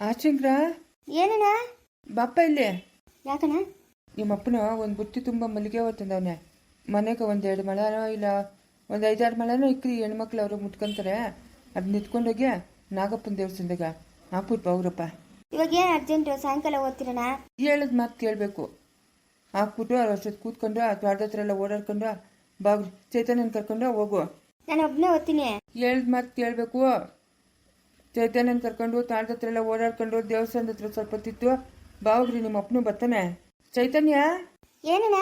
ಆಚಂಗ್ರ? ಏನಣ್ಣ? ಬಾಪ ಇಲ್ಲಿ? ಯಾಕಣ್ಣ? ನಿಮ್ಮಪ್ಪನ ಒಂದು ಬುತ್ತಿ ತುಂಬ ಮಲ್ಲಿಗೆ ಹೊತ್ತಂದವನೆ ತಂದವನೆ. ಮನೆಗೆ ಒಂದೆರಡು ಮಳೆನೋ ಇಲ್ಲ ಒಂದು ಐದಾರು ಮಳೆನೋ ಇಕ್ರಿ ಹೆಣ್ಮಕ್ಳು ಅವರು ಮುಟ್ಕೊಂತಾರೆ. ಅದು ನಿಂತ್ಕೊಂಡೋಗಿ ನಾಗಪ್ಪನ ದೇವಸ್ಥಾನದಾಗ. ಹಾಕ್ಬಿಟ್ಟು ಅವ್ರಪ್ಪ ಇವಾಗ ಏನು ಅರ್ಜೆಂಟ್ ಸಾಯಂಕಾಲ ಓದ್ತಿರಣ ಹೇಳದ್ ಮಾತು ಕೇಳಬೇಕು. ಹಾಕ್ಬಿಟ್ಟು ಅವ್ರ ಅಷ್ಟೊತ್ತು ಕೂತ್ಕೊಂಡು ಆ ತ್ವಾಟದ ಹತ್ರ ಎಲ್ಲ ಓಡಾಡ್ಕೊಂಡು ಬಾಗ್ರಿ ಚೈತನ್ಯನ ಕರ್ಕೊಂಡು ಹೋಗು. ನಾನು ಒಬ್ಬನೇ ಓದ್ತೀನಿ. ಹೇಳದ್ ಮಾತು ಕೇಳಬೇಕು. ಚೈತನ್ಯನ ಕರ್ಕೊಂಡು ತಾಂಡ ಹತ್ರ ಎಲ್ಲ ಓಡಾಡ್ಕೊಂಡು ದೇವಸ್ಥಾನದ ಹತ್ರ ಸ್ವಲ್ಪ ತಿತ್ತು ಬಾವಗ್ರಿ ನಿಮ್ಮ ಅಪ್ಪನು ಬರ್ತಾನೆ ಚೈತನ್ಯ? ಏನಣ್ಣ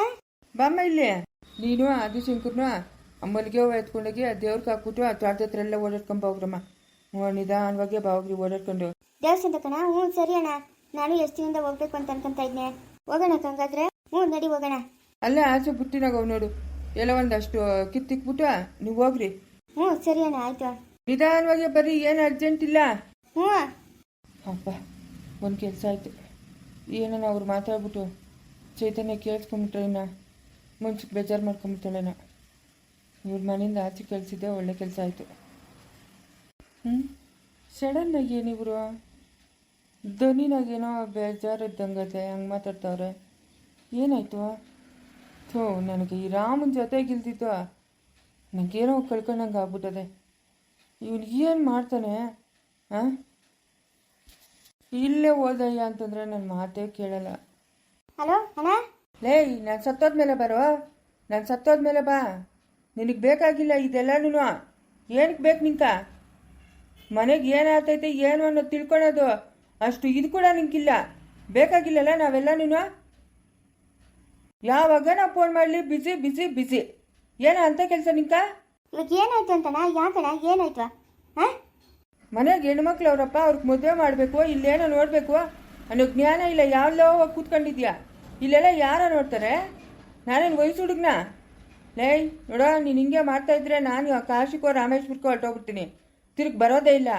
ಬಾಮ್ಮ ಇಲ್ಲಿ. ನೀನು ಆದಿಶಂಕರ್ನು ಆ ಅಮ್ಮಲ್ಲಿಗೆ ಹೂವು ಎತ್ಕೊಂಡೋಗಿ ಆ ದೇವ್ರಿಗೆ ಹಾಕ್ಬಿಟ್ಟು ಆ ತ್ವಾಟದ ಹತ್ರ ಎಲ್ಲ ಓಡಾಡ್ಕೊಂಡು ಬಾವಗ್ರಮ್ಮ ಹ್ಞೂ ನಿಧಾನವಾಗಿ ಬಾವಗ್ರಿ ಓಡಾಡ್ಕೊಂಡು. ದೇವಸ್ಥಾನ ಕಣ ಹ್ಞೂ ಸರಿ ಅಣ್ಣ. ನಾನು ಎಷ್ಟು ದಿನದಿಂದ ಹೋಗ್ಬೇಕು ಅಂತ ಅನ್ಕೊಂತ ಇದ್ನೆ. ಹೋಗೋಣ ಹಂಗಾದ್ರೆ? ಹ್ಞೂ ನಡಿ ಹೋಗೋಣ. ಅಲ್ಲೇ ಆಚೆ ಬುಟ್ಟಿನಾಗ ಅವು ನೋಡು. ಎಲ್ಲ ಒಂದಷ್ಟು ಕಿತ್ತಿಕ್ಬಿಟ್ಟು ನೀವು ಹೋಗ್ರಿ. ಹ್ಞೂ ಸರಿ ಅಣ್ಣ ಆಯ್ತು. ನಿಧಾನವಾಗಿ ಬರ್ರಿ ಏನು ಅರ್ಜೆಂಟ್ ಇಲ್ಲ? ಹ್ಞೂ. ಅಪ್ಪ ಒಂದು ಕೆಲಸ ಆಯ್ತು. ಏನೋ ಅವ್ರು ಮಾತಾಡ್ಬಿಟ್ಟು ಚೈತನ್ಯ ಕೇಳಿಸ್ಕೊಂಬಿಟ್ರೇನ ಮುಂಚೆ ಮುಂಚೆಗೆ ಬೇಜಾರು ಮಾಡ್ಕೊಂಬಿಟ್ಟಾಳೇನ ಇವ್ರ ಮನೆಯಿಂದ ಆಚೆ ಕಳಿಸಿದ್ದೆ ಒಳ್ಳೆ ಕೆಲಸ ಆಯಿತು. ಹ್ಞೂ ಸಡನ್ನಾಗಿ ಏನಿವರು ಧ್ವನಿನಾಗೇನೋ ಬೇಜಾರು ಇದ್ದಂಗತೆ ಹಂಗೆ ಮಾತಾಡ್ತಾವ್ರೆ. ಏನಾಯ್ತು? ಥೋ ನನಗೆ ಈ ರಾಮನ ಜೊತೆಗಿಲ್ದಿದ್ದು. ನನಗೇನೋ ಕಳ್ಕೊಂಡಂಗೆ ಆಗ್ಬಿಟ್ಟದೆ. ಇವನು ಏನು ಮಾಡ್ತಾನೆ ಹಾಂ ಇಲ್ಲೇ ಓದಯ್ಯ ಅಂತಂದ್ರೆ ನನ್ನ ಮಾತೇ ಕೇಳಲ್ಲ. ಹಲೋ ಅಣ್ಣ? ಲೇ ನಾನು ಸತ್ತೋದ್ಮೇಲೆ ಬರೋ? ನಾನು ಸತ್ತೋದ್ಮೇಲೆ ಬಾ. ನಿನಗೆ ಬೇಕಾಗಿಲ್ಲ ಇದೆಲ್ಲನೂ ಏನಕ್ಕೆ ಬೇಕು ನಿಂಕ? ಮನೆಗೆ ಏನಾಗ್ತೈತೆ ಏನು ಅನ್ನೋದು ತಿಳ್ಕೊಳೋದು. ಅಷ್ಟು ಇದು ಕೂಡ ನಿಂಗಿಲ್ಲ ಬೇಕಾಗಿಲ್ಲಲ್ಲ ನಾವೆಲ್ಲನೂ ಯಾವಾಗ ನಾವು ಫೋನ್ ಮಾಡಲಿ? ಬಿಸಿ ಬಿಸಿ ಬಿಸಿ ಏನೋ ಅಂತ ಕೆಲಸ ನಿಂಕ? ಇವಾಗ ಏನಾಯ್ತು ಅಂತಣ್ಣ ಯಾಕಣ್ಣ ಏನಾಯ್ತು? ಹಾಂ? ಮನೆಗೆ ಹೆಣ್ಮಕ್ಳು ಅವರಪ್ಪ ಅವ್ರಿಗೆ ಮದುವೆ ಮಾಡಬೇಕು ಇಲ್ಲೇನೋ ನೋಡಬೇಕು. ಅನ್ನೋ ಜ್ಞಾನ ಇಲ್ಲ ಯಾವ್ದೋ ಹೋಗಿ ಕೂತ್ಕೊಂಡಿದ್ಯಾ? ಇಲ್ಲೆಲ್ಲ ಯಾರ ನೋಡ್ತಾರೆ? ನಾನೇನು ವಯಸ್ಸು ಹುಡುಗ್ನ? ಲೇ ನೋಡೋ ನೀನು ಹಿಂಗೆ ಮಾಡ್ತಾ ಇದ್ರೆ ನಾನು ಕಾಶಿಕೋ ರಾಮೇಶ್ವರಕ್ಕೋ ಹೊರಟೋಗ್ಬಿಡ್ತೀನಿ ತಿರುಗಿ ಬರೋದೇ ಇಲ್ಲ.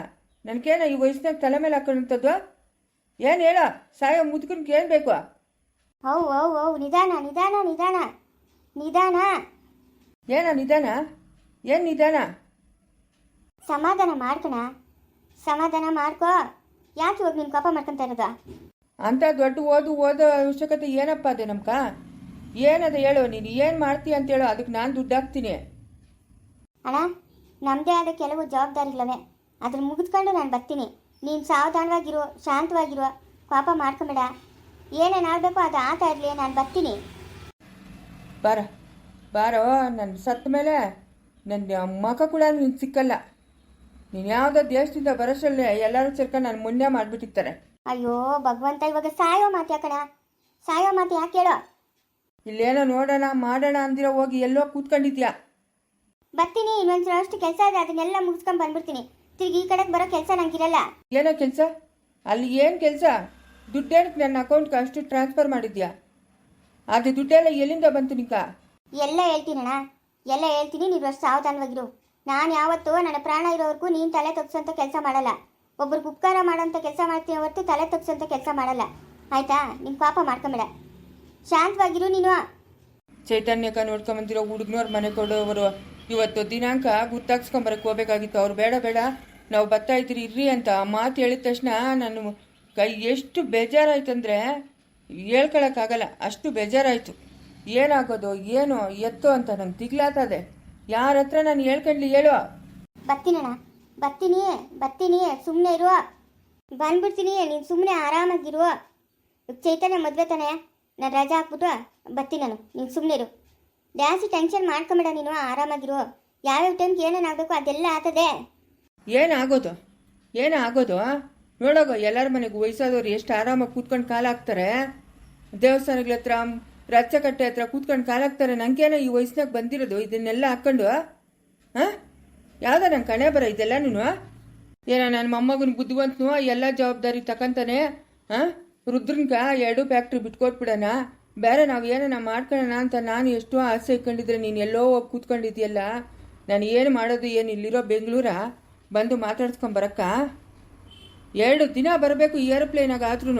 ನನಗೇನ ಈ ವಯಸ್ಸಿನಾಗ ತಲೆ ಮೇಲೆ ಹಾಕೊಂಡಂಥದ್ದು ಏನು ಹೇಳೋ? ಸಾಯ ಮುದುಕನ್ಗೆ ಏನು ಬೇಕು ಹೌ ಹೌ ಹೌ ನಿಧಾನ ನಿಧಾನ ನಿಧಾನ ನಿಧಾನ. ಏನ ನಿಧಾನ? ಏನು ನಿಧಾನ ಸಮಾಧಾನ ಮಾಡ್ಕಣ. ಸಮಾಧಾನ ಮಾಡ್ಕೋ. ಯಾಕೆ ಇವಾಗ ನೀನು ಕೋಪ ಮಾಡ್ಕೊಂತ ಇರದ? ಅಂತ ದೊಡ್ಡ ಓದು ಓದೋ ಅವಶ್ಯಕತೆ ಏನಪ್ಪ ಅದೇ ನಮ್ಕ? ಏನದ ಹೇಳು ನೀನು ಏನು ಮಾಡ್ತೀಯ ಅಂತ ಹೇಳು ಅದಕ್ಕೆ ನಾನು ದುಡ್ಡು ಹಾಕ್ತೀನಿ. ಅಣ್ಣ ನಮ್ಮದೇ ಆದ ಕೆಲವು ಜವಾಬ್ದಾರಿಗಳವೆ. ಅದ್ರ ಮುಗಿದ್ಕೊಂಡು ನಾನು ಬರ್ತೀನಿ. ನೀನು ಸಾವಧಾನವಾಗಿರು ಶಾಂತವಾಗಿರು ಕೋಪ ಮಾಡ್ಕೊಂಬೇಡ. ಆಗ್ಬೇಕು ಅದು ಆತ ಇರಲಿ ನಾನು ಬರ್ತೀನಿ. ಬಾರ ಬಾರೋ ನನ್ನ ಸತ್ತ ಮೇಲೆ. ನನ್ನ ಅಮ್ಮಕ್ಕ ಕೂಡ ನಿನ್ಗೆ ಸಿಕ್ಕಲ್ಲ. ನೀನು ಯಾವುದೋ ದೇಶದಿಂದ ಬರೋಷ್ಟಲ್ಲೇ ಎಲ್ಲರೂ ಸೇರ್ಕೊಂಡು ನಾನು ಮುನ್ನೆ ಮಾಡಿಬಿಟ್ಟಿರ್ತಾರೆ. ಅಯ್ಯೋ ಭಗವಂತ ಇವಾಗ ಸಾಯೋ ಮಾತು ಯಾಕಣ? ಸಾಯೋ ಮಾತು ಯಾಕೆ ಹೇಳೋ? ಇಲ್ಲೇನೋ ನೋಡೋಣ ಮಾಡೋಣ ಅಂದಿರೋ ಹೋಗಿ ಎಲ್ಲೋ ಕೂತ್ಕೊಂಡಿದ್ಯಾ? ಬರ್ತೀನಿ ಇನ್ನೊಂದು ಅಷ್ಟು ಕೆಲಸ ಇದೆ ಅದನ್ನೆಲ್ಲ ಮುಗಿಸ್ಕೊಂಡು ಬಂದ್ಬಿಡ್ತೀನಿ. ತಿರುಗಿ ಈ ಕಡೆಗೆ ಬರೋ ಕೆಲಸ ನಂಗಿರಲ್ಲ. ಏನೋ ಕೆಲಸ? ಅಲ್ಲಿ ಏನು ಕೆಲಸ? ದುಡ್ಡೇನಕ್ಕೆ ನನ್ನ ಅಕೌಂಟ್ಗೆ ಅಷ್ಟು ಟ್ರಾನ್ಸ್ಫರ್ ಮಾಡಿದ್ಯಾ? ಅದು ದುಡ್ಡೆಲ್ಲ ಎಲ್ಲಿಂದ ಬಂತು ನಿಂಕ ಎಲ್ಲ ಹೇಳ್ತೀನಣ್ಣ. ಎಲ್ಲ ಹೇಳ್ತೀನಿ, ನೀವು ಅಷ್ಟು ಸಾವಧಾನವಾಗಿರು. ನಾನು ಯಾವತ್ತೂ ನನ್ನ ಪ್ರಾಣ ಇರೋವರೆಗೂ ನೀನು ತಲೆ ತಗ್ಸೋಂಥ ಕೆಲಸ ಮಾಡಲ್ಲ. ಒಬ್ರಿಗೆ ಉಪಕಾರ ಮಾಡೋಂಥ ಕೆಲಸ ಮಾಡ್ತೀನಿ ಹೊರತು ತಲೆ ತಗ್ಸೋಂಥ ಕೆಲಸ ಮಾಡಲ್ಲ. ಆಯ್ತಾ? ನಿಮ್ಮ ಪಾಪ ಮಾಡ್ಕೊಂಬೇಡ. ಶಾಂತವಾಗಿರು ನೀನು. ಚೈತನ್ಯಕ ನೋಡ್ಕೊಂಬಂದಿರೋ ಹುಡುಗನವ್ರ ಮನೆ ಕೊಡೋವರು. ಇವತ್ತು ದಿನಾಂಕ ಗುರ್ತಾಕ್ಸ್ಕೊಂಬರಕ್ಕೆ ಹೋಗ್ಬೇಕಾಗಿತ್ತು. ಅವ್ರು ಬೇಡ ಬೇಡ. ನಾವು ಬರ್ತಾ ಇದ್ದೀರಿ, ಇರ್ರಿ ಅಂತ ಮಾತು ಹೇಳಿದ ತಕ್ಷಣ ನಾನು ಕೈ ಎಷ್ಟು ಬೇಜಾರಾಯ್ತಂದ್ರೆ ಹೇಳ್ಕೊಳಕ್ಕಾಗಲ್ಲ. ಅಷ್ಟು ಬೇಜಾರಾಯಿತು. ಏನಾಗೋದು ಏನು ಎತ್ತು ಅಂತ ನಂಗೆ ತಿಗ್ಲಾತದೆ. ಯಾರ ಹತ್ರ ನಾನು ಹೇಳ್ಕೊಂಡ್ಲಿ ಹೇಳು. ಬರ್ತೀನಣ್ಣ ಬರ್ತೀನಿ ಬರ್ತೀನಿ ಸುಮ್ಮನೆ ಇರು. ಬಂದ್ಬಿಡ್ತೀನಿ ನೀನು ಸುಮ್ಮನೆ ಆರಾಮಾಗಿರುವ ಚೈತನ್ಯ ಮದುವೆ ತಾನೆ. ನಾನು ರಜಾ ಹಾಕ್ಬಿಟ್ಟು ಬರ್ತೀನಿ ನಾನು. ನೀನು ಸುಮ್ಮನೆ ಇರು. ಜಾಸ್ತಿ ಟೆನ್ಷನ್ ಮಾಡ್ಕೊಂಬೇಡ ನೀನು ಆರಾಮಾಗಿರು. ಯಾವ್ಯಾವ ಟೈಮ್ಗೆ ಏನೇನಾಗಬೇಕು ಅದೆಲ್ಲ ಆಗ್ತದೆ ಏನಾಗೋದು? ಏನಾಗೋದು? ನೋಡೋಗ ಎಲ್ಲರ ಮನೆಗೂ ವಯಸ್ಸಾದವ್ರು ಎಷ್ಟು ಆರಾಮಾಗಿ ಕೂತ್ಕೊಂಡು ಕಾಲ ಹಾಕ್ತಾರೆ. ದೇವಸ್ಥಾನಗಳ ಹತ್ರ ರಚ್ಚಕಟ್ಟೆ ಹತ್ರ ಕೂತ್ಕೊಂಡು ಕಾಲಾಗ್ತಾರೆ. ನಂಗೇನೋ ಈ ವಯಸ್ಸಿನಾಗ ಬಂದಿರೋದು. ಇದನ್ನೆಲ್ಲ ಹಾಕ್ಕೊಂಡು ಹಾಂ ಯಾವ್ದ ನಂಗೆ ಕಣೆ ಬರ ಇದೆಲ್ಲ ನೀನು ಏನೋ ನನ್ನ ಮೊಮ್ಮಗನ ಬುದ್ಧಿವಂತನು ಎಲ್ಲ ಜವಾಬ್ದಾರಿ ತಕಂತಾನೆ ಹಾಂ ರುದ್ರನ್ಕ ಎರಡು ಫ್ಯಾಕ್ಟ್ರಿ ಬಿಟ್ಕೊಟ್ಬಿಡೋಣ ಬೇರೆ ನಾವು ಏನೋ ಮಾಡ್ಕೊಳ್ಳೋಣ ಅಂತ ನಾನು ಎಷ್ಟೋ ಆಸೆ ಇಟ್ಕೊಂಡಿದ್ರೆ ನೀನು ಎಲ್ಲೋ ಹೋಗಿ ಕೂತ್ಕೊಂಡಿದ್ಯಲ್ಲ. ನಾನು ಏನು ಮಾಡೋದು ಏನು ಇಲ್ಲಿರೋ ಬೆಂಗಳೂರ? ಬಂದು ಮಾತಾಡ್ಸ್ಕೊಂಬರಕ್ಕ ಎರಡು ದಿನ ಬರಬೇಕು ಏರೋಪ್ಲೇನಾಗ ಆದ್ರೂ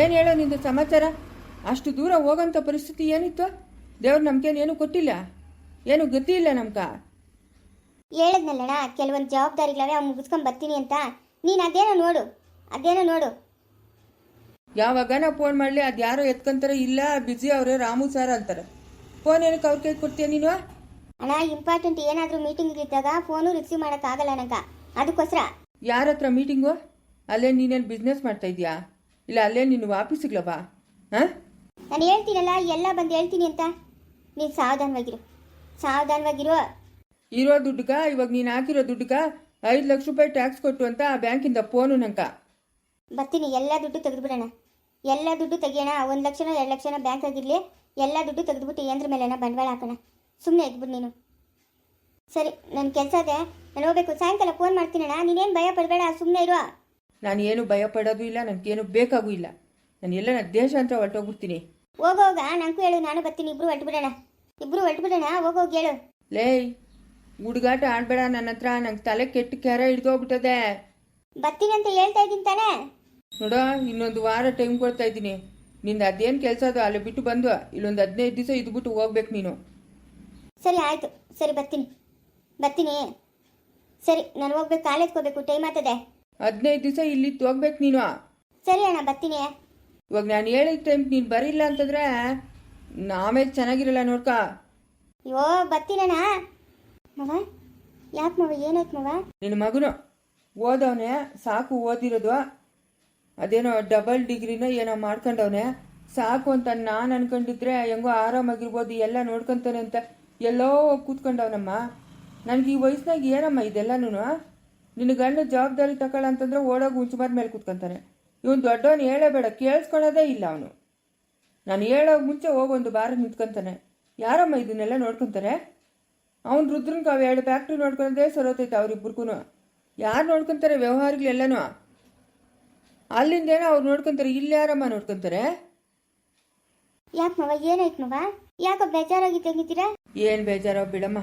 ಏನು ಹೇಳೋ ನಿಂದು ಸಮಾಚಾರ? ಅಷ್ಟು ದೂರ ಹೋಗೋಂಥ ಪರಿಸ್ಥಿತಿ ಏನಿತ್ತು? ದೇವ್ರು ನಮ್ಗೇನು ಕೊಟ್ಟಿಲ್ಲ? ಏನು ಗತಿ ಇಲ್ಲ ನಮ್ಕ ಹೇಳದ್ನಲ್ಲಣ್ಣ ಕೆಲವೊಂದು ಜವಾಬ್ದಾರಿಗಳವೆ ಅವ್ನು ಮುಗಿಸ್ಕೊಂಡು ಬರ್ತೀನಿ ಅಂತ. ನೀನು ಅದೇನೋ ನೋಡು ಅದೇನೋ ನೋಡು. ಯಾವಾಗ ನಾ ಫೋನ್ ಮಾಡಲಿ ಅದು ಯಾರೋ ಎತ್ಕೊಂತಾರೆ ಇಲ್ಲ ಬಿಜಿ ಅವರೇ ರಾಮು ಸರ್ ಅಂತಾರೆ. ಫೋನ್ ಏನಕ್ಕೆ ಅವ್ರ ಕೈ ಕೊಡ್ತೀಯ ನೀನು? ಅಣ್ಣ ಇಂಪಾರ್ಟೆಂಟ್ ಏನಾದರೂ ಮೀಟಿಂಗ್ ಇದ್ದಾಗ ಫೋನು ರಿಸೀವ್ ಮಾಡೋಕ್ಕಾಗಲ್ಲ ನಂಗೆ. ಅದಕ್ಕೋಸ್ಕರ. ಯಾರ ಹತ್ರ ಮೀಟಿಂಗು ಅಲ್ಲೇ ನೀನೇನು ಬಿಸ್ನೆಸ್ ಮಾಡ್ತಾ ಇದೀಯಾ ಇಲ್ಲ ಅಲ್ಲೇ ನೀನು ಆಫೀಸಿಗ್ಲವಾ ಹಾಂ? ನಾನು ಹೇಳ್ತೀನಲ್ಲ ಎಲ್ಲ ಬಂದು ಹೇಳ್ತೀನಿ ಅಂತ. ನೀನು ಸಾವಧಾನವಾಗಿರು. ಸಾವಧಾನವಾಗಿರು. ಇರೋ ದುಡ್ಡುಗ ಇವಾಗ ನೀನು ಹಾಕಿರೋ ದುಡ್ಡುಗ ಐದು ಲಕ್ಷ ರೂಪಾಯಿ ಟ್ಯಾಕ್ಸ್ ಕೊಟ್ಟು ಅಂತ ಆ ಬ್ಯಾಂಕಿಂದ ಫೋನು ನಂಕ. ಬರ್ತೀನಿ ಎಲ್ಲ ದುಡ್ಡು ತೆಗೆದುಬಿಡೋಣ. ಎಲ್ಲ ದುಡ್ಡು ತೆಗಿಯೋಣ ಒಂದು ಲಕ್ಷನ ಎರಡು ಲಕ್ಷನ ಬ್ಯಾಂಕ್ ಆಗಿರಲಿ ಎಲ್ಲ ದುಡ್ಡು ತೆಗೆದುಬಿಟ್ಟು ಏನ್ರ ಮೇಲೆನ ಬಂಡವಾಳ ಹಾಕೋಣ. ಸುಮ್ಮನೆ ಇದ್ಬಿಡು ನೀನು. ಸರಿ ನನ್ನ ಕೆಲಸ ಇದೆ. ನಾನು ಹೋಗ್ಬೇಕು. ಸಾಯಂಕಾಲ ಫೋನ್ ಮಾಡ್ತೀನಣ್ಣ. ನೀನೇನು ಭಯ ಪಡಬೇಡ ಸುಮ್ಮನೆ ಇರುವ ನಾನು ಏನು ಭಯ ಪಡೋದು ಇಲ್ಲ ನನಗೇನು ಬೇಕಾಗೂ ಇಲ್ಲ. ನಾನು ಎಲ್ಲ ನನ್ನ ದೇಶ ಅಂತ ಹೊರಟೋಗ್ಬಿಡ್ತೀನಿ. ಹೋಗೋಗ ನಂಗೂ ಹೇಳು ನಾನು ಬರ್ತೀನಿ ಇಬ್ರು ಹೊರಟ್ಬಿಡೋಣ. ಇಬ್ರು ಹೊರಟ್ಬಿಡೋಣ ಹೋಗೋಗಿ ಹೇಳು. ಲೇ ಹುಡುಗಾಟ ಆಡ್ಬೇಡ ನನ್ನ ಹತ್ರ ನಂಗೆ ತಲೆ ಕೆಟ್ಟ ಕೆರೆ ಹಿಡ್ದೋಗ್ಬಿಟ್ಟದೆ. ಬರ್ತೀನಿ ಅಂತ ಹೇಳ್ತಾ ಇದ್ದೀನಿ ತಾನೇ? ನೋಡ ಇನ್ನೊಂದು ವಾರ ಟೈಮ್ ಕೊಡ್ತಾ ಇದ್ದೀನಿ. ನಿಂದು ಅದೇನು ಕೆಲಸ ಅದು ಅಲ್ಲಿ ಬಿಟ್ಟು ಬಂದು ಇಲ್ಲೊಂದು ಹದಿನೈದು ದಿವಸ ಇದ್ಬಿಟ್ಟು ಹೋಗ್ಬೇಕು ನೀನು. ಸರಿ ಆಯಿತು. ಸರಿ ಬರ್ತೀನಿ. ಬರ್ತೀನಿ. ಸರಿ ನಾನು ಹೋಗ್ಬೇಕು ಕಾಲೇಜ್ ಹೋಗ್ಬೇಕು ಟೈಮ್ ಆಗ್ತದೆ ಹದಿನೈದು ದಿವಸ ಇಲ್ಲಿ ಹೋಗ್ಬೇಕು ನೀನು. ಸರಿ ಅಣ್ಣ ಬರ್ತೀನಿ. ಇವಾಗ ನಾನು ಹೇಳಿದ ಟೈಮ್ ನೀನು ಬರಿಲ್ಲ ಅಂತಂದ್ರೆ ನಾವೇ ಚೆನ್ನಾಗಿರಲ್ಲ ನೋಡ್ಕ. ಅಯ್ಯೋ ಬರ್ತೀನಣ್ಣ ಮವ ಯಾಕೆ ಮವ ಏನಾಯ್ತು ಮವ ನಿನ್ನ ಮಗನು ಓದವನೆ ಸಾಕು ಓದಿರೋದು. ಅದೇನೋ ಡಬಲ್ ಡಿಗ್ರಿನ ಏನೋ ಮಾಡ್ಕೊಂಡವನೇ. ಸಾಕು ಅಂತ ನಾನು ಅನ್ಕೊಂಡಿದ್ರೆ ಹೆಂಗೋ ಆರಾಮಾಗಿರ್ಬೋದು ಎಲ್ಲ ನೋಡ್ಕೊಂತಾನೆ ಅಂತ ಎಲ್ಲೋ ಕೂತ್ಕೊಂಡವನಮ್ಮ. ನನಗೆ ಈ ವಯಸ್ಸಿನಾಗ ಏನಮ್ಮ ಇದೆಲ್ಲನೂ ನಿನ್ನ ಗಂಡ ಜವಾಬ್ದಾರಿ ತಕೊಳ್ಳ ಅಂತಂದ್ರೆ ಓಡೋಗಿ ಉಂಚುಮಾರ್ ಮೇಲೆ ಕೂತ್ಕೊಂತಾನೆ. ಇವನು ದೊಡ್ಡವನು ಹೇಳಬೇಡ ಕೇಳಿಸ್ಕೊಳ್ಳೋದೇ ಇಲ್ಲ ಅವನು. ನಾನು ಹೇಳೋ ಮುಂಚೆ ಹೋಗೊಂದು ಬಾರ ನಿಂತ್ಕೊಂತಾನೆ. ಯಾರಮ್ಮ ಇದನ್ನೆಲ್ಲ ನೋಡ್ಕೊಂತಾರೆ? ಅವ್ನು ರುದ್ರನ್ಗೆ ಅವು ಎರಡು ಫ್ಯಾಕ್ಟ್ರಿ ನೋಡ್ಕೊಂಡೇ ಸರೋತೈತೆ ಅವ್ರಿಬ್ರಿಗೂ ಯಾರು ನೋಡ್ಕೊಂತಾರೆ ವ್ಯವಹಾರಗಳೆಲ್ಲನೂ? ಅಲ್ಲಿಂದೇನೋ ಅವ್ರು ನೋಡ್ಕೊಂತಾರೆ ಇಲ್ಲಿ ಯಾರಮ್ಮ ನೋಡ್ಕೊಂತಾರೆ? ಯಾಕೆ ಮವ ಏನಾಯ್ತು ಮವ? ಯಾಕೋ ಏನು ಬೇಜಾರೋ ಬಿಡಮ್ಮ.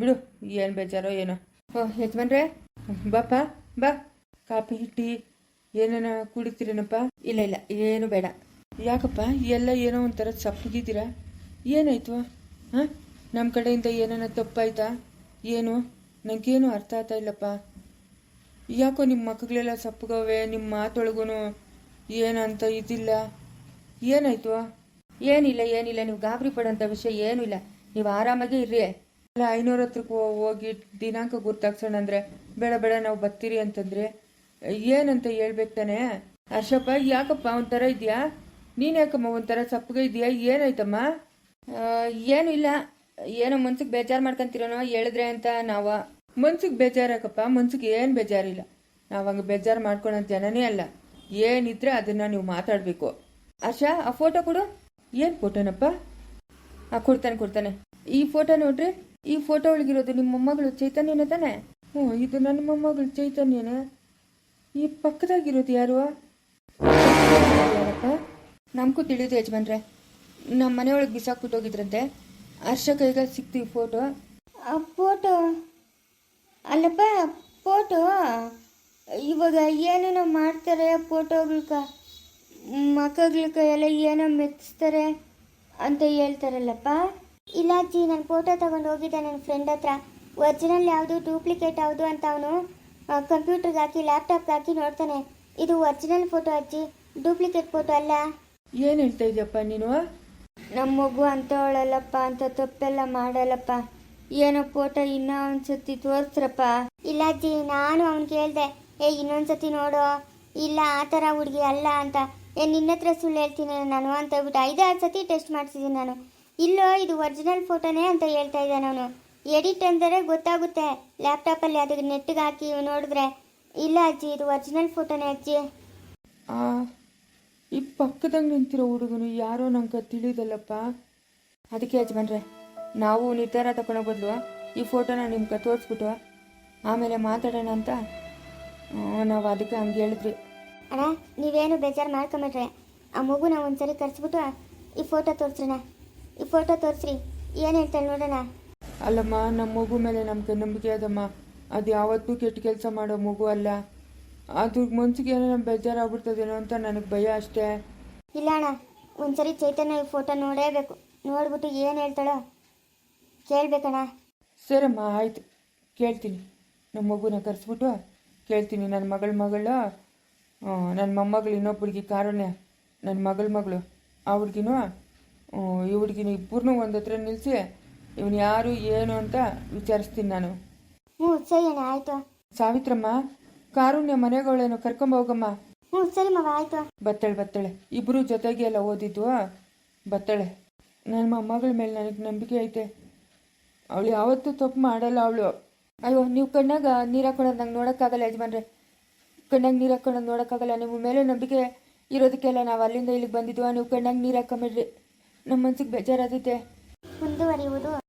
ಬಿಡು ಏನು ಬೇಜಾರೋ ಏನೋ. ಓ ಯಜಮಾನ್ರೆ ಬಾಪ ಬಾ. Coffee tea. ಏನೇನ ಕುಡಿತೀರೇನಪ್ಪ? ಇಲ್ಲ ಇಲ್ಲ, ಏನು ಬೇಡ. ಯಾಕಪ್ಪ, ಎಲ್ಲ ಏನೋ ಒಂಥರ ಸಪ್ಪಗಿದ್ದೀರಾ? ಏನಾಯ್ತು? ಹಾಂ? ನಮ್ಮ ಕಡೆಯಿಂದ ಏನೇನ ತಪ್ಪಾಯ್ತಾ? ಏನು? ನನಗೇನು ಅರ್ಥ ಆಗ್ತಾ ಇಲ್ಲಪ್ಪ. ಯಾಕೋ ನಿಮ್ಮ ಮಕ್ಕಳೆಲ್ಲ ಸಪ್ಪಗವೆ ನಿಮ್ಮ ಮಾತೊಳಗೂ ಏನಂತ ಇದಿಲ್ಲ. ಏನಾಯ್ತು? ಏನಿಲ್ಲ ಏನಿಲ್ಲ. ನೀವು ಗಾಬರಿ ಪಡೋಂಥ ವಿಷಯ ಏನೂ ಇಲ್ಲ. ನೀವು ಆರಾಮಾಗಿ ಇರ್ರಿ. ಅಲ್ಲ, ಐನೂರ ಹತ್ರಕ್ಕೆ ಹೋಗಿ ದಿನಾಂಕ ಗುರ್ತಾಗ್ಸೋಣ ಅಂದರೆ ಬೇಡ ಬೇಡ, ನಾವು ಬರ್ತೀರಿ ಅಂತಂದ್ರೆ? ಏನಂತ ಹೇಳ್ಬೇಕು ತಾನೆ? ಹರ್ಷಪ್ಪ ಯಾಕಪ್ಪ ಒಂಥರ ಇದೆಯಾ? ನೀನು ಯಾಕಮ್ಮ ಒಂಥರ ಸಪ್ಪಗೆ ಇದೆಯಾ? ಏನಾಯ್ತಮ್ಮ? ಏನು ಇಲ್ಲ. ಏನೋ ಮನ್ಸಿಗೆ ಬೇಜಾರು ಮಾಡ್ಕೊಂತೀರೋನೋ ಹೇಳಿದ್ರೆ ಅಂತ ನಾವು. ಮನ್ಸಿಗೆ ಬೇಜಾರಾಕಪ್ಪ, ಮನ್ಸಿಗೆ ಏನು ಬೇಜಾರಿಲ್ಲ. ನಾವು ಹಂಗೆ ಬೇಜಾರು ಮಾಡ್ಕೊಳೋ ಜನನೇ ಅಲ್ಲ. ಏನಿದ್ರೆ ಅದನ್ನು ನೀವು ಮಾತಾಡಬೇಕು. ಹರ್ಷ ಆ ಫೋಟೋ ಕೊಡು. ಏನು ಫೋಟೋನಪ್ಪ ಆ, ಕೊಡ್ತಾನೆ ಕೊಡ್ತಾನೆ. ಈ ಫೋಟೋ ನೋಡ್ರಿ. ಈ ಫೋಟೋ ಒಳಗಿರೋದು ನಿಮ್ಮ ಮೊಮ್ಮಗಳು ಚೈತನ್ಯನೇ ತಾನೆ? ಹ್ಞೂ ಇದು ನನ್ನ ಮೊಮ್ಮಗಳು ಚೈತನ್ಯನೇ? ಈ ಪಕ್ಕದಾಗಿರೋದು ಯಾರು? ನಮಗೂ ತಿಳಿದು ಯಜಮಾನ್ರೆ. ನಮ್ಮ ಮನೆಯೊಳಗೆ ಬಿಸಾಕ್ಬಿಟ್ಟು ಹೋಗಿದ್ರಂತೆ ಹರ್ಷ ಕೈಗೆ ಸಿಕ್ತು ಈ ಫೋಟೋ ಆ ಫೋಟೋ ಅಲ್ಲಪ್ಪ ಫೋಟೋ ಇವಾಗ ಏನೇನೋ ಮಾಡ್ತಾರೆ ಫೋಟೋಗಳ್ಕ ಮಕ್ಕಳ ಎಲ್ಲ ಏನೋ ಮೆಚ್ತಾರೆ ಅಂತ ಹೇಳ್ತಾರಲ್ಲಪ್ಪ? ಇಲ್ಲ ಜಿ ನಾನು ಫೋಟೋ ತಗೊಂಡು ಹೋಗಿದ್ದೆ. ನನ್ನ ಫ್ರೆಂಡ್ ಹತ್ರ. ಒರಿಜಿನಲ್ ಯಾವುದು ಡೂಪ್ಲಿಕೇಟ್ ಯಾವುದು ಅಂತ ಅವನು ಕಂಪ್ಯೂಟರ್ಗೆ ಹಾಕಿ ಲ್ಯಾಪ್ಟಾಪ್ಗೆ ಹಾಕಿ ನೋಡ್ತಾನೆ. ಇದು ಒರಿಜಿನಲ್ ಫೋಟೋ ಅಜ್ಜಿ. ಡೂಪ್ಲಿಕೇಟ್ ಫೋಟೋ ಅಲ್ಲ. ಏನು ಹೇಳ್ತಾ ಇದೆಯಪ್ಪ ನೀನು? ನಮ್ಮ ಮಗು ಅಂತವಳಲ್ಲಪ್ಪ ಅಂತ ತಪ್ಪೆಲ್ಲ ಮಾಡಲ್ಲಪ್ಪ. ಏನೋ ಫೋಟೋ ಇನ್ನೂ ಒಂದ್ಸತಿ ತೋರಿಸ್ರಪ್ಪ. ಇಲ್ಲ ಅಜ್ಜಿ ನಾನು ಅವ್ನಿಗೆ ಹೇಳ್ದೆ ಏ ಇನ್ನೊಂದ್ಸತಿ ನೋಡು. ಇಲ್ಲ ಆ ಥರ ಹುಡುಗಿ ಅಲ್ಲ ಅಂತ. ಏ ನಿನ್ನ ಹತ್ರ ಸುಳ್ಳು ಹೇಳ್ತೀನಿ ನಾನು ಅಂತ ಹೇಳ್ಬಿಟ್ಟು ಐದಾರು ಸತಿ ಟೆಸ್ಟ್ ಮಾಡಿಸಿದ್ದೀನಿ ನಾನು. ಇಲ್ಲೋ ಇದು ಒರಿಜಿನಲ್ ಫೋಟೋನೇ ಅಂತ ಹೇಳ್ತಾ ಇದ್ದೆ ನಾನು. ಎಡಿಟ್ ಅಂದರೆ ಗೊತ್ತಾಗುತ್ತೆ. ಲ್ಯಾಪ್ಟಾಪಲ್ಲಿ ಅದಕ್ಕೆ ನೆಟ್ಟಿಗೆ ಹಾಕಿ ನೋಡಿದ್ರೆ ಇಲ್ಲ ಅಜ್ಜಿ ಇದು ಒರಿಜಿನಲ್ ಫೋಟೋನೇ ಅಜ್ಜಿ. ಆ ಈ ಪಕ್ಕದಂಗೆ ನಿಂತಿರೋ ಹುಡುಗನು ಯಾರೋ ನಂಗೆ ತಿಳಿದಲ್ಲಪ್ಪ. ಅದಕ್ಕೆ ಯಜಮಾನ್ರೆ ನಾವು ನಿರ್ಧಾರ ತಗೊಳ್ಳೋ ಬದಲು ಈ ಫೋಟೋನ ನಿಮ್ಗೆ ತೋರಿಸ್ಬಿಟ್ಟು ಆಮೇಲೆ ಮಾತಾಡೋಣ ಅಂತ ನಾವು ಅದಕ್ಕೆ ಹಂಗೆ ಹೇಳಿದ್ವಿ. ಅಣ್ಣ ನೀವೇನು ಬೇಜಾರು ಮಾಡ್ಕೊಂಬಿಟ್ರೆ ಆ ಮಗುನ ಒಂದ್ಸರಿ ಕರೆಸ್ಬಿಟ್ಟು ಈ ಫೋಟೋ ತೋರಿಸ್ರಣ್ಣ. ಈ ಫೋಟೋ ತೋರಿಸ್ರಿ. ಏನು ಹೇಳ್ತಾಳೆ ನೋಡೋಣ. ಅಲ್ಲಮ್ಮ ನಮ್ಮ ಮಗು ಮೇಲೆ ನಮ್ಗೆ ನಂಬಿಕೆ ಅದಮ್ಮ. ಅದು ಯಾವತ್ತೂ ಕೆಟ್ಟ ಕೆಲಸ ಮಾಡೋ ಮಗು ಅಲ್ಲ. ಅದ್ರ ಮನ್ಸಿಗೆ ಏನೋ ಬೇಜಾರಾಗ್ಬಿಡ್ತದೇನೋ ಅಂತ ನನಗೆ ಭಯ ಅಷ್ಟೇ. ಇಲ್ಲ ಅಣ್ಣ ಒಂದ್ಸರಿ ಚೈತನ್ಯ ಈ ಫೋಟೋ ನೋಡೇಬೇಕು. ನೋಡ್ಬಿಟ್ಟು ಏನು ಹೇಳ್ತಾಳೋ ಕೇಳ್ಬೇಕಣ್ಣ. ಸರಮ್ಮ ಆಯ್ತು. ಕೇಳ್ತೀನಿ. ನಮ್ಮ ಮಗುನ ಕರೆಸ್ಬಿಟ್ಟು ಕೇಳ್ತೀನಿ. ನನ್ನ ಮಗಳ ಮಗಳ ನನ್ನ ಮೊಮ್ಮಗಳು ಇನ್ನೊಬ್ಬಳಿಗೆ ಕಾರಣ್ಯ ನನ್ನ ಮಗಳ ಮಗಳು. ಆ ಹುಡುಗಿನೂ ಈ ಹುಡುಗಿನ ಇಬ್ಬರನ್ನೂ ಒಂದು ಹತ್ರ ನಿಲ್ಲಿಸಿ ಇವನು ಯಾರು ಏನು ಅಂತ ವಿಚಾರಿಸ್ತೀನಿ ನಾನು. ಹ್ಞೂ ಸರಿ ಅಣ್ಣ ಆಯಿತು. ಸಾವಿತ್ರಮ್ಮ ಕಾರುಣ್ಯ ಮನೆಗಳೇನು ಕರ್ಕೊಂಡು ಹೋಗಮ್ಮ. ಹ್ಞೂ ಸರಿ ಮಗ ಆಯಿತು. ಬತ್ತಳೆ ಬತ್ತಳೆ. ಇಬ್ರು ಜೊತೆಗೆ ಎಲ್ಲ ಓದಿದ್ವಾ ಬತ್ತಳೆ. ನನ್ನ ಮೊಮ್ಮಗಳ ಮೇಲೆ ನನಗೆ ನಂಬಿಕೆ ಐತೆ. ಅವಳು ಯಾವತ್ತೂ ತಪ್ಪು ಮಾಡಲ್ಲ ಅವಳು. ಅಯ್ಯೋ ನೀವು ಕಣ್ಣಾಗ ನೀರು ಹಾಕೊಳ್ಳೋದು ನಂಗೆ ನೋಡೋಕ್ಕಾಗಲ್ಲ ಯಜಮಾನ್ರೆ. ಕಣ್ಣಾಗ ನೀರು ಹಾಕೊಳ್ಳೋದು ನೋಡೋಕ್ಕಾಗಲ್ಲ. ನಿಮ್ಮ ಮೇಲೆ ನಂಬಿಕೆ ಇರೋದಕ್ಕೆಲ್ಲ ನಾವು ಅಲ್ಲಿಂದ ಇಲ್ಲಿಗೆ ಬಂದಿದ್ವು? ನೀವು ಕಣ್ಣಾಗ ನೀರು ಹಾಕೊಂಬಿಡ್ರಿ. ನಮ್ಮ ಮನ್ಸಿಗೆ ಬೇಜಾರಾದೈತೆ ಮುಂದುವರಿಯುವುದು.